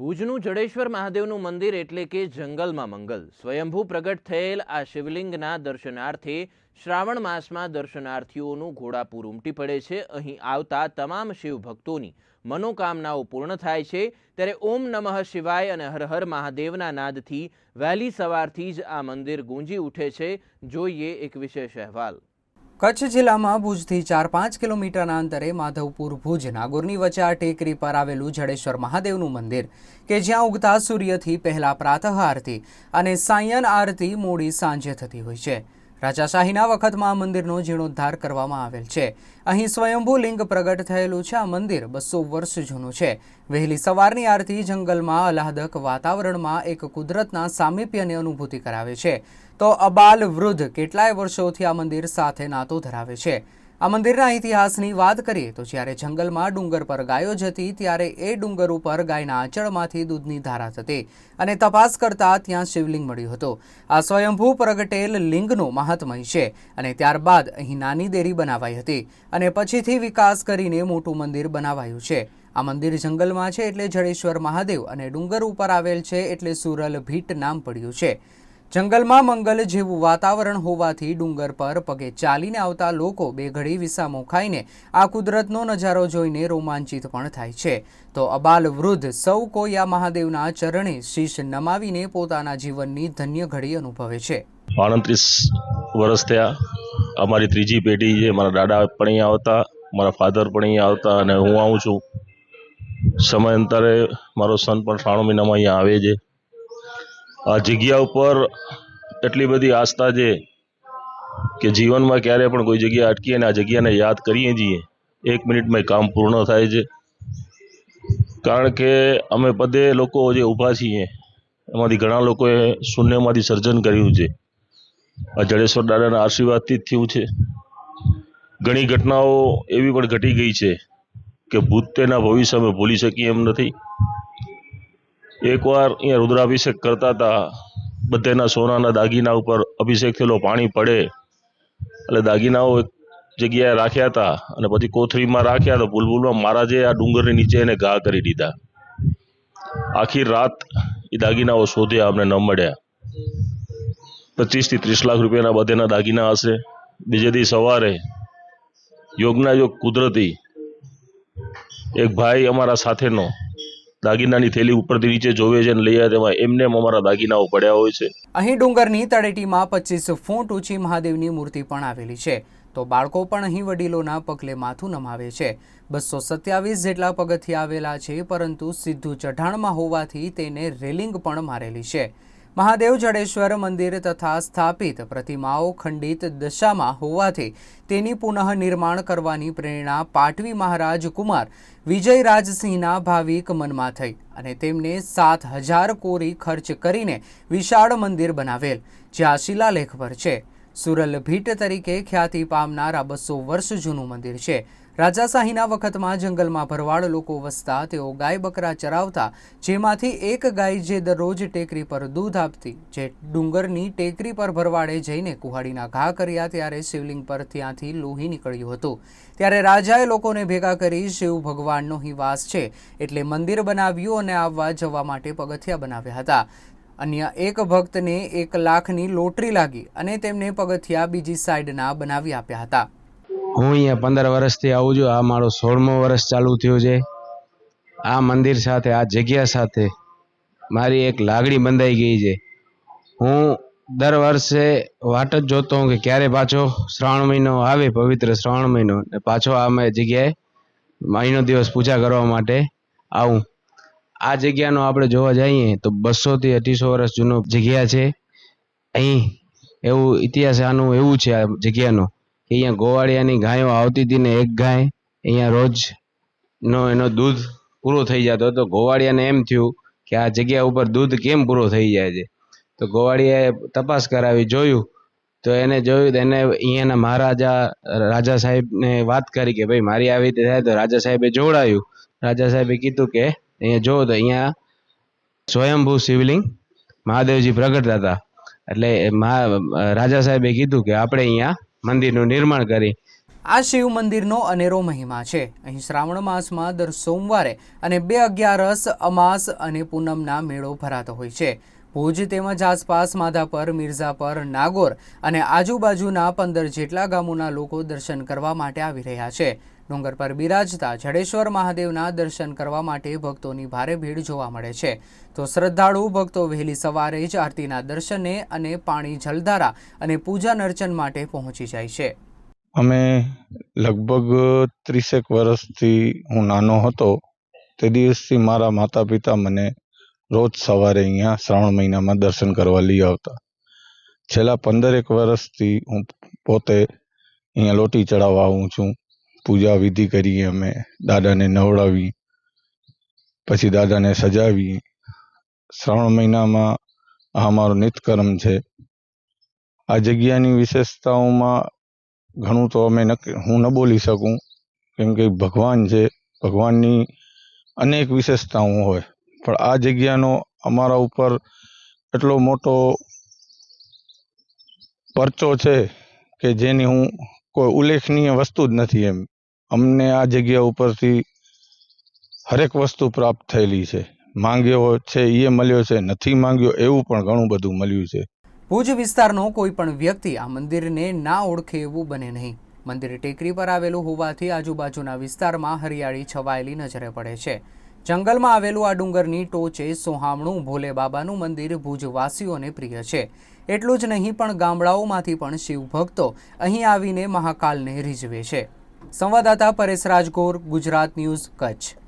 ભુજનું જડેશ્વર મહાદેવનું મંદિર એટલે કે જંગલમાં મંગલ. સ્વયંભૂ પ્રગટ થયેલ આ શિવલિંગના દર્શનાર્થે શ્રાવણ માસમાં દર્શનાર્થીઓનું ઘોડાપૂર ઉમટી પડે છે. અહીં આવતા તમામ શિવ ભક્તોની મનોકામનાઓ પૂર્ણ થાય છે. ત્યારે ઓમ નમઃ શિવાય અને હર હર મહાદેવના નાદથી વહેલી સવારથી જ આ મંદિર ગુંજી ઉઠે છે. જોઈએ એક વિશેષ અહેવાલ. કચ્છ જિલ્લામાં ભુજથી ચાર પાંચ કિલોમીટરના અંતરે માધવપુર ભુજ નાગોરની વચ્ચે આ ટેકરી પર આવેલું જડેશ્વર મહાદેવનું મંદિર, કે જ્યાં ઉગતા સૂર્યથી પહેલા પ્રાતઃ આરતી અને સાયન આરતી મોડી સાંજે થતી હોય છે. રાજાશાહીના વખતમાં આ મંદિરનો જીર્ણોદ્ધાર કરવામાં આવેલ છે. અહીં સ્વયંભૂ લિંગ પ્રગટ થયેલું છે. આ મંદિર બસો વર્ષ જૂનું છે. વહેલી સવારની આરતી જંગલમાં આહલાદક વાતાવરણમાં એક કુદરતના સામીપ્યની અનુભૂતિ કરાવે છે. તો અબાલ વૃદ્ધ કેટલાય વર્ષોથી આ મંદિર સાથે નાતો ધરાવે છે. આ મંદિરના ઇતિહાસની વાત કરીએ તો જ્યારે જંગલમાં ડુંગર પર ગાયો જતી ત્યારે એ ડુંગર ઉપર ગાયના આંચળમાંથી દૂધની ધારા થતી અને તપાસ કરતા ત્યાં શિવલિંગ મળ્યું હતું. આ સ્વયંભૂ પ્રગટેલ લિંગનું મહાત્મય છે અને ત્યારબાદ અહીં નાની દેરી બનાવાઈ હતી અને પછીથી વિકાસ કરીને મોટું મંદિર બનાવાયું છે. આ મંદિર જંગલમાં છે એટલે જડેશ્વર મહાદેવ અને ડુંગર ઉપર આવેલ છે એટલે સુરલ ભીટ નામ પડ્યું છે. જંગલમાં મંગલ જેવું વાતાવરણ હોવાથી ડુંગર પર પગે ચાલીને આવતા લોકો બે ઘડી વિસામો ખાઈને આ કુદરતનો નજારો જોઈને રોમાંચિત પણ થાય છે. તો અબાલ વૃદ્ધ સૌ કોઈ આ મહાદેવના ચરણે શીશ નમાવીને પોતાના જીવનની ધન્ય ઘડી અનુભવે છે. આડત્રીસ વર્ષ થયા. અમારી ત્રીજી પેઢી છે. મારા દાદા પણ અહીંયા આવતા, મારા ફાધર પણ અહીંયા આવતા અને હું આવું છું. સમયાંતરે મારો સન પણ શ્રાવણ મહિનામાં અહીંયા આવે છે. આ જગ્યા ઉપર એટલી બધી આસ્થા છે કે જીવનમાં ક્યારે પણ કોઈ જગ્યા અટકીએ અને આ જગ્યાને યાદ કરીએ છીએ. એક મિનિટમાં કામ પૂર્ણ થાય છે. કારણ કે અમે બધે લોકો જે ઊભા છીએ, એમાંથી ઘણા લોકોએ શૂન્યમાંથી સર્જન કર્યું છે. આ જડેશ્વર દાદાના આશીર્વાદથી જ થયું છે. ઘણી ઘટનાઓ એવી પણ ઘટી ગઈ છે કે ભૂતેના ભવિષ્ય અમે ભૂલી શકીએ એમ નથી. એકવાર અહીંયા રુદ્રાભિષેક કરતા હતા. બધેના સોનાના દાગીના ઉપર અભિષેક થયેલો પાણી પડે. એટલે દાગીનાઓ એક જગ્યાએ રાખ્યા હતા અને પછી કોથળીમાં રાખ્યા તો ભૂલભૂલમાં મહારાજે આ ડુંગરની નીચે એને ઘા કરી દીધા. આખી રાત એ દાગીનાઓ શોધ્યા અમને ન મળ્યા. પચીસથી ત્રીસ લાખ રૂપિયાના બધેના દાગીના હશે. બીજે દી સવારે યોગના યોગ કુદરતી એક ભાઈ અમારા સાથેનો દાગીનાની થેલી ઉપરથી નીચે જોવે છે અને લઈ આવે તેમાં એમને અમારા દાગીનાઓ પડ્યા હોય છે. અહીં ડુંગરની તળેટીમાં પચીસ ફૂટ ઊંચી મહાદેવની મૂર્તિ પણ આવેલી છે. તો બાળકો પણ અહીં વડીલોના પગલે માથું નમાવે છે. બસો સત્યાવીસ જેટલા પગથિયા આવેલા છે, પરંતુ સીધું ચઢાણમાં હોવાથી તેને રેલિંગ પણ મારેલી છે. મહાદેવ જડેશ્વર મંદિર તથા સ્થાપિત પ્રતિમાઓ ખંડિત દશામાં હોવાથી તેની પુનઃનિર્માણ કરવાની પ્રેરણા પાટવી મહારાજ કુમાર વિજયરાજસિંહના ભાવિક મનમાં થઈ અને તેમને સાત હજાર કોરી ખર્ચ કરીને વિશાળ મંદિર બનાવેલ, જ્યાં શિલાલેખ પર છે. સુરલ ભીટ તરીકે ખ્યાતિ પામનાર આ બસો વર્ષ જૂનું મંદિર છે. રાજાશાહીના વખતમાં જંગલમાં ભરવાડ લોકો વસતા, તેઓ ગાય બકરા ચરાવતા, જેમાંથી એક ગાય જે દરરોજ ટેકરી પર દૂધ આપતી, જે ડુંગરની ટેકરી પર ભરવાડે જઈને કુહાડીના ઘા કર્યા ત્યારે શિવલિંગ પર ત્યાંથી લોહી નીકળ્યું હતું. ત્યારે રાજાએ લોકોને ભેગા કરી શિવ ભગવાનનો હિ વાસ છે એટલે મંદિર બનાવ્યું અને આવવા જવા માટે પગથિયા બનાવ્યા હતા. અન્ય એક ભક્તને એક લાખની લોટરી લાગી અને તેમને પગથિયા બીજી સાઈડના બનાવી આપ્યા હતા. હું અહીંયા પંદર વર્ષથી આવું છું. આ મારો સોળમો વર્ષ ચાલુ થયું છે. આ મંદિર સાથે, આ જગ્યા સાથે મારી એક લાગણી બંધાઈ ગઈ છે. હું દર વર્ષે વાટ જ જોતો હું કે ક્યારે પાછો શ્રાવણ મહિનો આવે, પવિત્ર શ્રાવણ મહિનો, ને પાછો આ મેં જગ્યાએ મહિનો દિવસ પૂજા કરવા માટે આવું. આ જગ્યાનો આપણે જોવા જઈએ તો બસોથી અઢીસો વર્ષ જૂનો જગ્યા છે. અહીં એવું ઇતિહાસ આનું એવું છે આ જગ્યાનું. અહીંયા ગોવાળિયાની ગાયો આવતી હતી ને એક ગાય, અહીંયા રોજ નો એનો દૂધ પૂરો થઈ જતો હતો. ગોવાળિયાને એમ થયું કે આ જગ્યા ઉપર દૂધ કેમ પૂરો થઈ જાય છે? તો ગોવાળિયાએ તપાસ કરાવી, જોયું. તો એને જોયું એને અહીંયાના મહારાજા, રાજા સાહેબને વાત કરી કે ભાઈ, મારી આવી રીતે થાય તો રાજા સાહેબે જોડાયું રાજા સાહેબે કીધું કે અહીંયા જોવો તો અહીંયા સ્વયંભૂ શિવલિંગ મહાદેવજી પ્રગટ હતા એટલે રાજા સાહેબે કીધું કે આપણે અહીંયા મંદિરનું નિર્માણ કરી. આ શિવ મંદિરનો અનેરો મહિમા છે. અહીં શ્રાવણ માસમાં દર સોમવારે અને બે અગિયારસ અમાસ અને પૂનમના મેળો ભરાતો હોય છે. ભુજ તેમજ આસપાસ માધાપર, મિર્ઝાપર, નાગોર અને આજુબાજુના પંદર જેટલા ગામોના લોકો દર્શન કરવા માટે આવી રહ્યા છે. ડુંગર પર બિરાજતા જડેશ્વર મહાદેવના દર્શન કરવા માટે ભક્તોની ભારે ભીડ જોવા મળે છે. તો શ્રદ્ધાળુ ભક્તો વહેલી સવારે જ આરતીના દર્શને અને પાણી જલધારા અને પૂજા અર્ચન માટે પહોંચી જાય છે. અમે લગભગ ત્રીસેક વર્ષથી હું નાનો હતો. તે દિવસથી મારા માતા પિતા મને રોજ સવારે અહીંયા શ્રાવણ મહિનામાં દર્શન કરવા લઈ આવતા. છેલ્લા પંદરેક વર્ષથી હું પોતે અહીંયા લોટી ચડાવવા આવું છું. પૂજા વિધિ કરીએ અમે, દાદાને નવડાવી, પછી દાદાને સજાવી. શ્રાવણ મહિનામાં આ અમારો નિતકર્મ છે. આ જગ્યાની વિશેષતાઓમાં ઘણું તો અમે હું ન બોલી શકું, કેમ કે ભગવાન છે, ભગવાનની અનેક વિશેષતાઓ હોય. પણ આ જગ્યાનો અમારા ઉપર એટલો મોટો પરચો છે કે જેની હું કોઈ ઉલ્લેખનીય વસ્તુ જ નથી એમ. અમને આ જગ્યા ઉપરથી હરેક વસ્તુ પ્રાપ્ત થયેલી છે. માંગ્યો છે એ મળ્યો છે, નથી માંગ્યો એવું પણ ઘણું બધું મળ્યું છે. ભુજ વિસ્તારનો કોઈ પણ વ્યક્તિ આ મંદિરને ના ઓળખે એવું બને નહીં. મંદિર ટેકરી પર આવેલું હોવાથી આજુબાજુના વિસ્તારમાં હરિયાળી છવાયેલી નજરે પડે છે. જંગલમાં આવેલું આ ડુંગરની ટોચે સોહામણું ભોલે બાબાનું મંદિર ભુજવાસીઓને પ્રિય છે. એટલું જ નહીં, પણ ગામડાઓમાંથી પણ શિવભક્તો અહીં આવીને મહાકાલને રીઝવે છે. સંવાદદાતા પરેશ રાજગોર, ગુજરાત ન્યૂઝ કચ્છ.